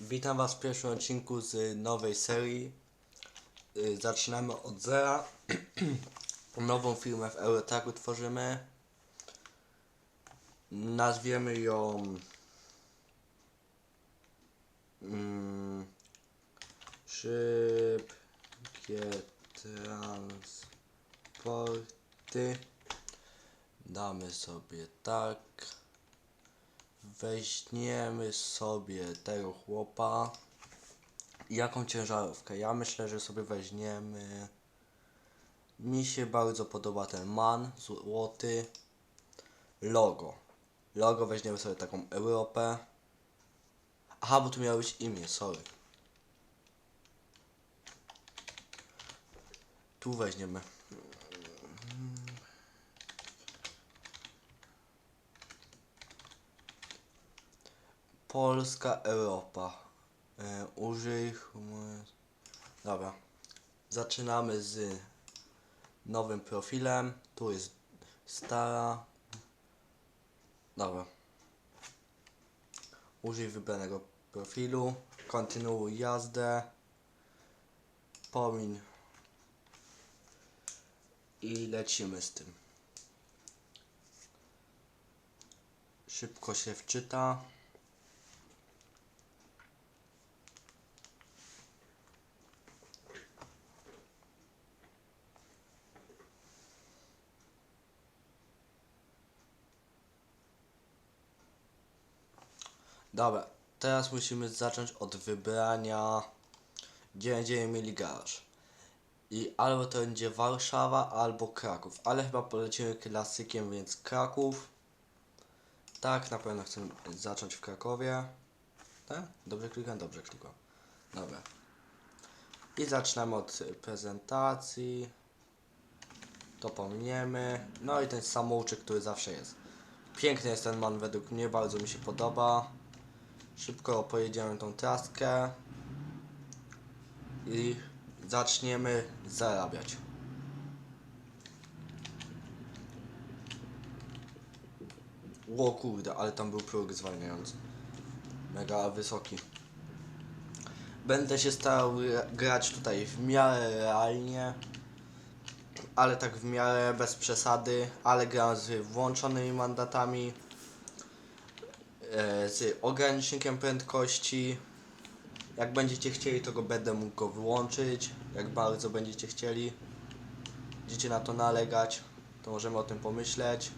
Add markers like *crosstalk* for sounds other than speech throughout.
Witam Was w pierwszym odcinku z nowej serii. Y, Zaczynamy od zera. *clears throat* Nową firmę w Eurotraku tworzymy. Nazwiemy ją mm, Szybkie transporty. Damy sobie tak. Weźmiemy sobie tego chłopa. Jaką ciężarówkę? Ja myślę, że sobie weźmiemy. Mi się bardzo podoba ten man złoty. Logo. Logo weźmiemy sobie taką Europę. Aha, bo tu miało być imię, sorry. Tu weźmiemy. Polska Europa. E, użyj. humu- Dobra. Zaczynamy z nowym profilem. Tu jest stara. Dobra. Użyj wybranego profilu. Kontynuuj jazdę. Pomiń. I lecimy z tym. Szybko się wczyta. Dobra, teraz musimy zacząć od wybrania gdzie będziemy mieli garaż. I albo to będzie Warszawa, albo Kraków. Ale chyba polecimy klasykiem, więc Kraków. Tak, na pewno chcę zacząć w Krakowie. Tak? Dobrze klikam? Dobrze klikam. Dobra. I zaczynamy od prezentacji. To pominiemy. No i ten samouczek, który zawsze jest. Piękny jest ten man według mnie, bardzo mi się podoba. Szybko pojedziemy tą traskę i zaczniemy zarabiać. Ło kurde, ale tam był próg zwalniający. Mega wysoki. Będę się starał gra- grać tutaj w miarę realnie, ale tak w miarę bez przesady, ale gram z włączonymi mandatami z ogranicznikiem prędkości. Jak będziecie chcieli, to go będę mógł go wyłączyć. Jak bardzo będziecie chcieli, będziecie na to nalegać, to możemy o tym pomyśleć.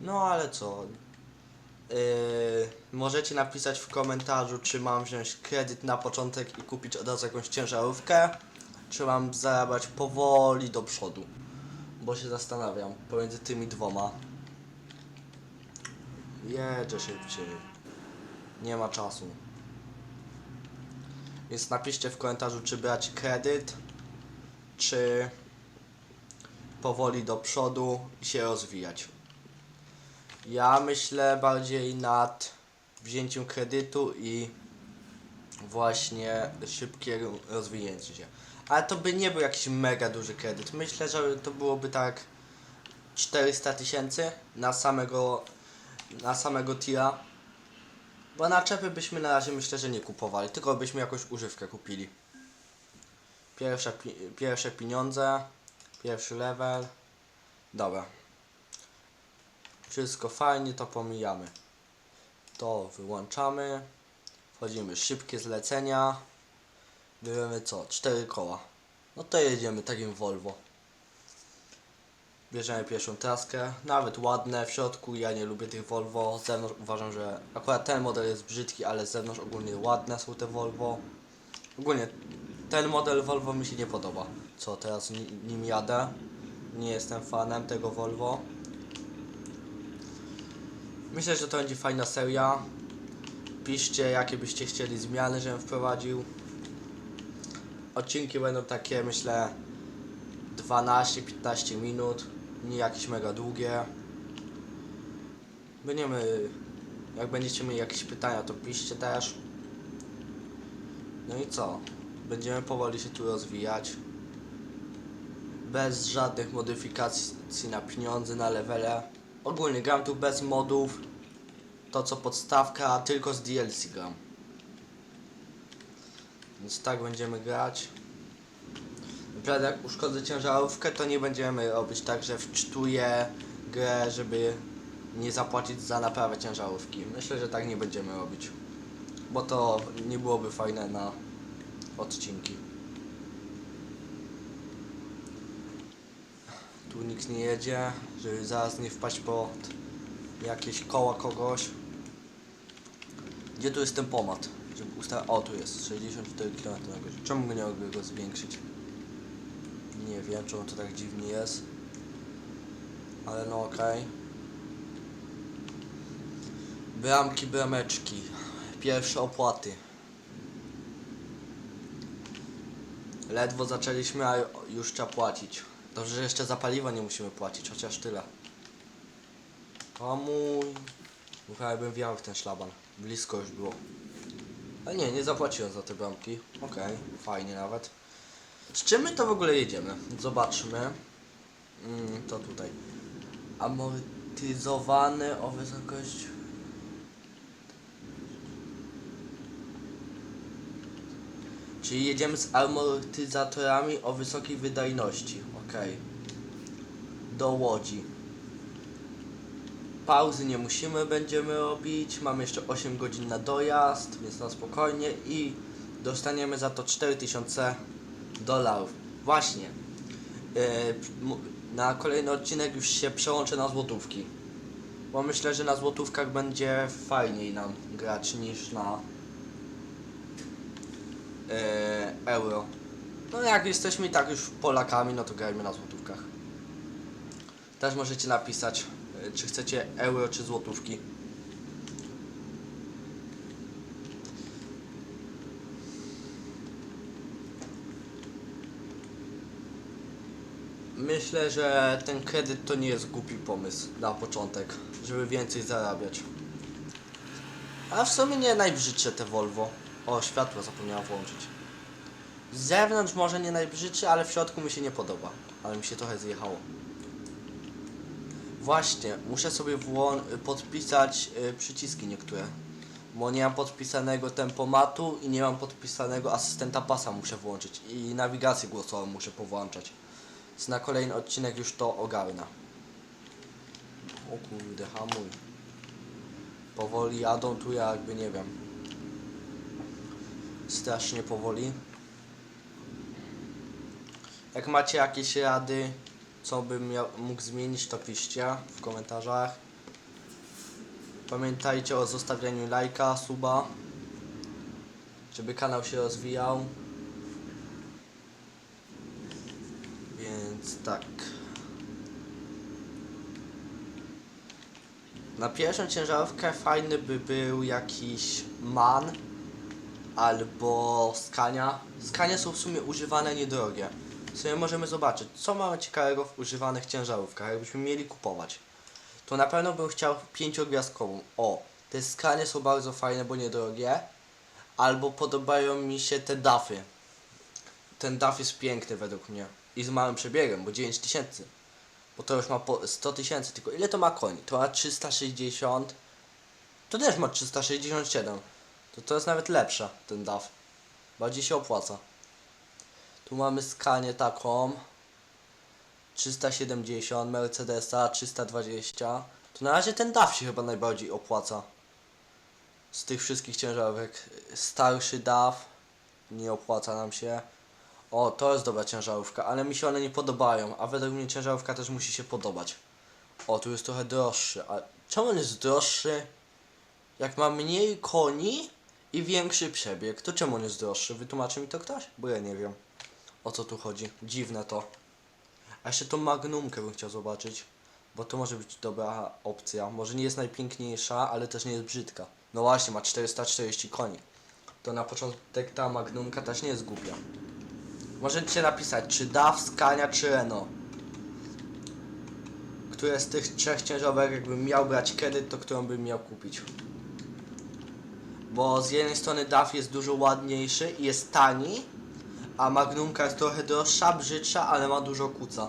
No ale co? Yy, możecie napisać w komentarzu, czy mam wziąć kredyt na początek i kupić od razu jakąś ciężarówkę, czy mam zarabiać powoli do przodu. Bo się zastanawiam pomiędzy tymi dwoma. Jedzie szybciej. Nie ma czasu. Więc napiszcie w komentarzu, czy brać kredyt, czy powoli do przodu i się rozwijać. Ja myślę bardziej nad wzięciem kredytu i właśnie szybkie rozwijającie się. Ale to by nie był jakiś mega duży kredyt. Myślę, że to byłoby tak 400 tysięcy na samego na samego tira. Bo na czepy byśmy na razie myślę, że nie kupowali, tylko byśmy jakąś używkę kupili. Pierwsze, pi pierwsze pieniądze, pierwszy level. Dobra. Wszystko fajnie, to pomijamy. To wyłączamy. Wchodzimy szybkie zlecenia. Bierzemy co? Cztery koła. No to jedziemy takim Volvo. Bierzemy pierwszą traskę, nawet ładne w środku, ja nie lubię tych Volvo, z zewnątrz uważam, że akurat ten model jest brzydki, ale z zewnątrz ogólnie ładne są te Volvo. Ogólnie ten model Volvo mi się nie podoba, co teraz ni- nim jadę. Nie jestem fanem tego Volvo. Myślę, że to będzie fajna seria. Piszcie jakie byście chcieli zmiany, żebym wprowadził. Odcinki będą takie, myślę, 12-15 minut, nie jakieś mega długie. Będziemy, jak będziecie mieli jakieś pytania, to piszcie też. No i co? Będziemy powoli się tu rozwijać. Bez żadnych modyfikacji na pieniądze, na levele. Ogólnie gram tu bez modów. to co podstawka, tylko z DLC gram. Więc tak będziemy grać. Naprawdę jak uszkodzę ciężarówkę, to nie będziemy robić tak, że wczytuję grę, żeby nie zapłacić za naprawę ciężarówki. Myślę, że tak nie będziemy robić. Bo to nie byłoby fajne na odcinki. Tu nikt nie jedzie, żeby zaraz nie wpaść pod jakieś koła kogoś. Gdzie tu jest ten pomad? O, tu jest 64 km na godzinę. Czemu nie mogę go zwiększyć? Nie wiem, czemu to tak dziwnie jest. Ale no okej. Bramki, brameczki. Pierwsze opłaty. Ledwo zaczęliśmy, a już trzeba płacić. Dobrze, że jeszcze za paliwo nie musimy płacić, chociaż tyle. O mój... Chyba bym wjechał w ten szlaban. Blisko już było. Ale nie, nie zapłaciłem za te bramki. Okej, fajnie nawet. Z czym my to w ogóle jedziemy? Zobaczmy. Mm, to tutaj. Amortyzowany o wysokość... Czyli jedziemy z amortyzatorami o wysokiej wydajności. Okej. Do Łodzi. Pauzy nie musimy, będziemy robić. Mamy jeszcze 8 godzin na dojazd, więc na spokojnie i dostaniemy za to 4000 dolarów. Właśnie. M- na kolejny odcinek już się przełączę na złotówki. Bo myślę, że na złotówkach będzie fajniej nam grać niż na yy, euro. No jak jesteśmy i tak już Polakami, no to grajmy na złotówkach. Też możecie napisać, y, czy chcecie euro, czy złotówki. Myślę, że ten kredyt to nie jest głupi pomysł na początek, żeby więcej zarabiać. A w sumie nie najbrzydsze te Volvo. O, światło zapomniałam włączyć. Z zewnątrz może nie najbrzydszy, ale w środku mi się nie podoba. Ale mi się trochę zjechało. Właśnie, muszę sobie podpisać y, przyciski niektóre. Bo nie mam podpisanego tempomatu i nie mam podpisanego asystenta pasa muszę włączyć. I nawigację głosową muszę powłączać. Na kolejny odcinek już to ogarnę. O kurde, hamuj. Powoli jadą tu jakby nie wiem. Strasznie powoli. Jak macie jakieś rady, co bym mógł zmienić, to piszcie w komentarzach. Pamiętajcie o zostawieniu lajka, suba, żeby kanał się rozwijał. Tak. Na pierwszą ciężarówkę fajny by był jakiś man albo skania. Skania są w sumie używane niedrogie. W sumie możemy zobaczyć, co mamy ciekawego w używanych ciężarówkach, jakbyśmy mieli kupować. To na pewno bym chciał pięciogwiazdkową. O, te skanie są bardzo fajne, bo niedrogie. Albo podobają mi się te dafy. Ten daf jest piękny według mnie. I z małym przebiegiem, bo 9000. Bo to już ma po 100 tysięcy, tylko ile to ma koni? To ma 360. To też ma 367. To to jest nawet lepsza, ten DAF. Bardziej się opłaca. Tu mamy skanię taką. 370, Mercedesa 320. To na razie ten DAF się chyba najbardziej opłaca. Z tych wszystkich ciężarówek. Starszy DAF nie opłaca nam się. O, to jest dobra ciężarówka, ale mi się one nie podobają, a według mnie ciężarówka też musi się podobać. O, tu jest trochę droższy, a czemu on jest droższy? Jak ma mniej koni i większy przebieg, to czemu on jest droższy? Wytłumaczy mi to ktoś? Bo ja nie wiem. O co tu chodzi? Dziwne to. A jeszcze tą magnumkę bym chciał zobaczyć, bo to może być dobra opcja. Może nie jest najpiękniejsza, ale też nie jest brzydka. No właśnie, ma 440 koni. To na początek ta magnumka też nie jest głupia. Możecie napisać, czy DAF, Scania, czy Renault. Które z tych trzech ciężarówek, jakbym miał brać kredyt, to którą bym miał kupić. Bo z jednej strony DAF jest dużo ładniejszy i jest tani, a Magnumka jest trochę droższa, brzydsza, ale ma dużo kuca.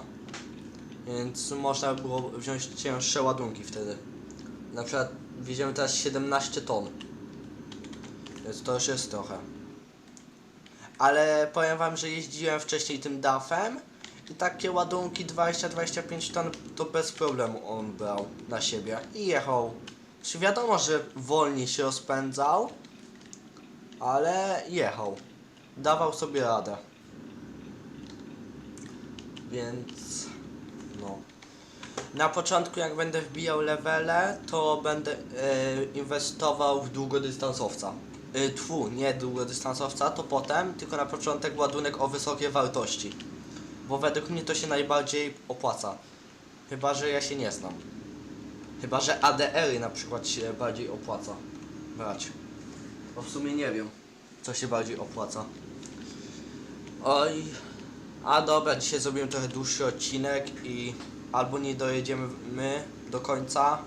Więc można było wziąć cięższe ładunki wtedy. Na przykład wieziemy teraz 17 ton. Więc to już jest trochę. Ale powiem wam, że jeździłem wcześniej tym DAF-em i takie ładunki 20-25 ton to bez problemu on brał na siebie i jechał. Czy wiadomo, że wolniej się rozpędzał, ale jechał. Dawał sobie radę. Więc no. Na początku jak będę wbijał levele, to będę e, inwestował w długodystansowca. E, tfu, nie długodystansowca, to potem, tylko na początek ładunek o wysokiej wartości. Bo według mnie to się najbardziej opłaca. Chyba, że ja się nie znam. Chyba, że ADR-y na przykład się bardziej opłaca brać. Bo w sumie nie wiem, co się bardziej opłaca. Oj, a dobra, dzisiaj zrobimy trochę dłuższy odcinek i albo nie dojedziemy my do końca,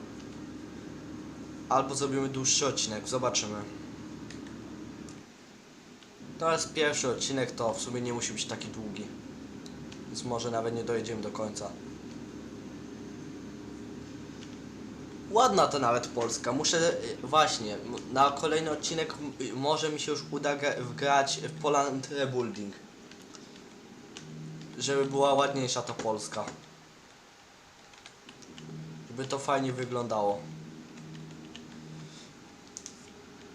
albo zrobimy dłuższy odcinek, zobaczymy. To jest pierwszy odcinek, to w sumie nie musi być taki długi. Więc może nawet nie dojedziemy do końca. Ładna to nawet Polska. Muszę y, właśnie na kolejny odcinek y, może mi się już uda gra- wgrać w Poland Rebuilding. Żeby była ładniejsza ta Polska. Żeby to fajnie wyglądało.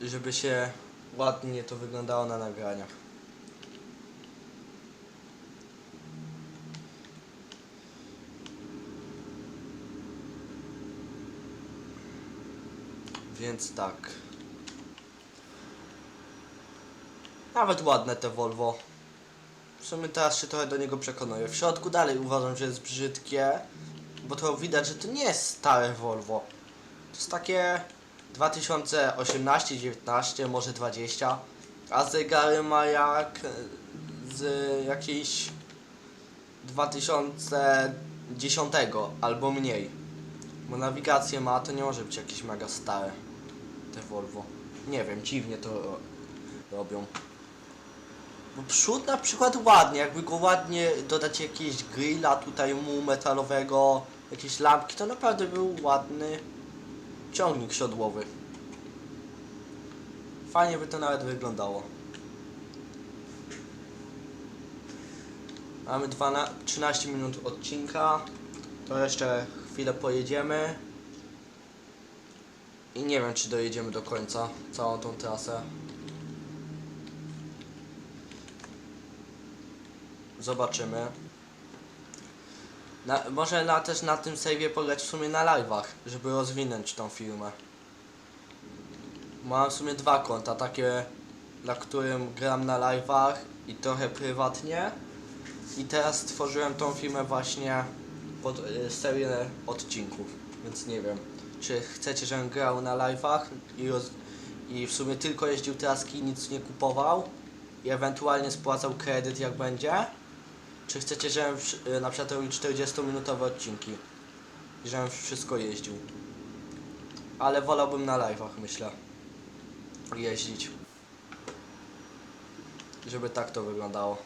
Żeby się ładnie to wyglądało na nagraniach. Więc tak. Nawet ładne te Volvo. W sumie teraz się trochę do niego przekonuję. W środku dalej uważam, że jest brzydkie, bo to widać, że to nie jest stare Volvo. To jest takie 2018, 19, może 20, a zegary ma jak e, z jakiejś 2010 albo mniej. Bo nawigację ma, to nie może być jakieś mega stare te Volvo. Nie wiem, dziwnie to ro- robią. Bo przód na przykład ładnie, jakby go ładnie dodać jakiegoś grilla tutaj mu metalowego, jakieś lampki, to naprawdę był ładny ciągnik siodłowy. Fajnie by to nawet wyglądało. Mamy 12, 13 minut odcinka. To jeszcze chwilę pojedziemy. I nie wiem, czy dojedziemy do końca całą tą trasę. Zobaczymy. Na, może na, też na tym save'ie pograć w sumie na live'ach, żeby rozwinąć tą firmę. Mam w sumie dwa konta, takie na którym gram na live'ach i trochę prywatnie. I teraz stworzyłem tą firmę właśnie pod y, serię odcinków, więc nie wiem, czy chcecie, żebym grał na live'ach i, i w sumie tylko jeździł traski i nic nie kupował i ewentualnie spłacał kredyt jak będzie, czy chcecie, żebym wsz- y, na przykład robił 40-minutowe odcinki żebym wszystko jeździł. Ale wolałbym na live'ach, myślę, jeździć. Żeby tak to wyglądało.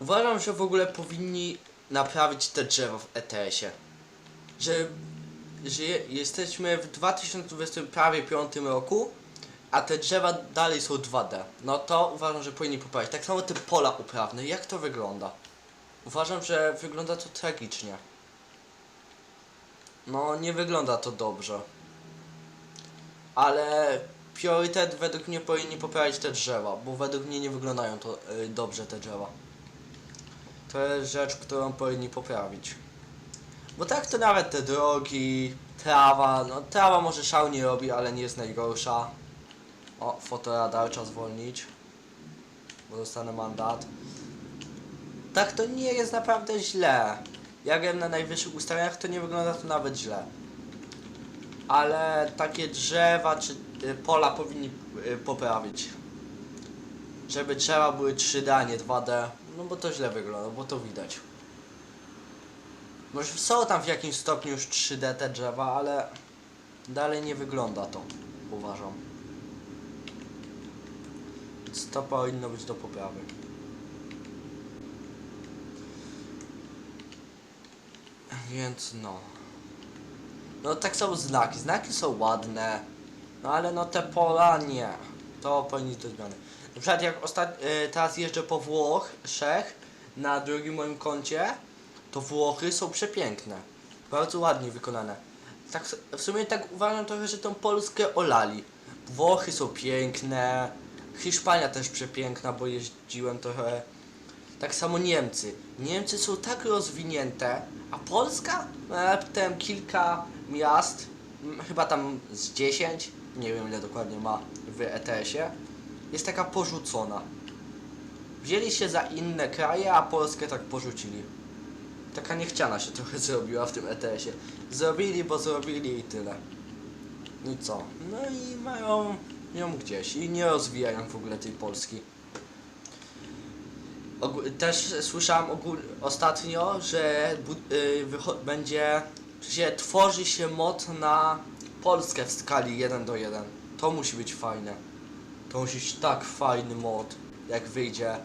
Uważam, że w ogóle powinni naprawić te drzewa w ETS-ie. Że, że je- jesteśmy w 2025 roku, a te drzewa dalej są 2D. No to uważam, że powinni poprawić. Tak samo te pola uprawne. Jak to wygląda? Uważam, że wygląda to tragicznie. No, nie wygląda to dobrze. Ale priorytet według mnie powinni poprawić te drzewa, bo według mnie nie wyglądają to y, dobrze te drzewa. To jest rzecz, którą powinni poprawić. Bo tak to nawet te drogi, trawa, no trawa może szał nie robi, ale nie jest najgorsza. O, fotoradar trzeba zwolnić, bo dostanę mandat. Tak to nie jest naprawdę źle. Jak gram na najwyższych ustawieniach, to nie wygląda to nawet źle. Ale takie drzewa czy y, pola powinni y, poprawić. Żeby drzewa były 3D, a nie 2D. No bo to źle wygląda, bo to widać. Może są tam w jakimś stopniu już 3D te drzewa, ale dalej nie wygląda to, uważam. To powinno być do poprawy. Więc no. No tak są znaki. Znaki są ładne. No ale no te pola nie. To powinni do zmiany. Na przykład jak ostat... y, teraz jeżdżę po Włoszech na drugim moim koncie, to Włochy są przepiękne. Bardzo ładnie wykonane. Tak, w sumie tak uważam trochę, że tą Polskę olali. Włochy są piękne. Hiszpania też przepiękna, bo jeździłem trochę. Tak samo Niemcy. Niemcy są tak rozwinięte, a Polska? No, Raptem kilka miast, chyba tam z 10, nie wiem ile dokładnie ma w ETS-ie, jest taka porzucona. Wzięli się za inne kraje, a Polskę tak porzucili. Taka niechciana się trochę *laughs* zrobiła w tym ETS-ie. Zrobili, bo zrobili i tyle. I co? No i mają ją gdzieś i nie rozwijają w ogóle tej Polski. Też słyszałem ostatnio, że y, będzie, że tworzy się mod na Polskę w skali 1 do 1. To musi być fajne. To musi być tak fajny mod, jak wyjdzie.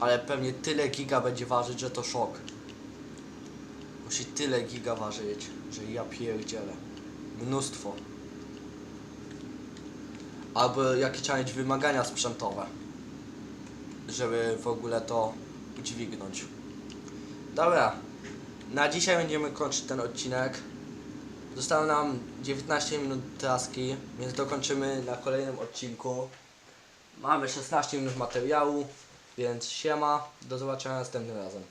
Ale pewnie tyle giga będzie ważyć, że to szok. Musi tyle giga ważyć, że ja pierdzielę. Mnóstwo. Albo jakie trzeba mieć wymagania sprzętowe żeby w ogóle to udźwignąć. Dobra, na dzisiaj będziemy kończyć ten odcinek. Zostało nam 19 minut traski, więc dokończymy na kolejnym odcinku. Mamy 16 minut materiału, więc siema, do zobaczenia następnym razem.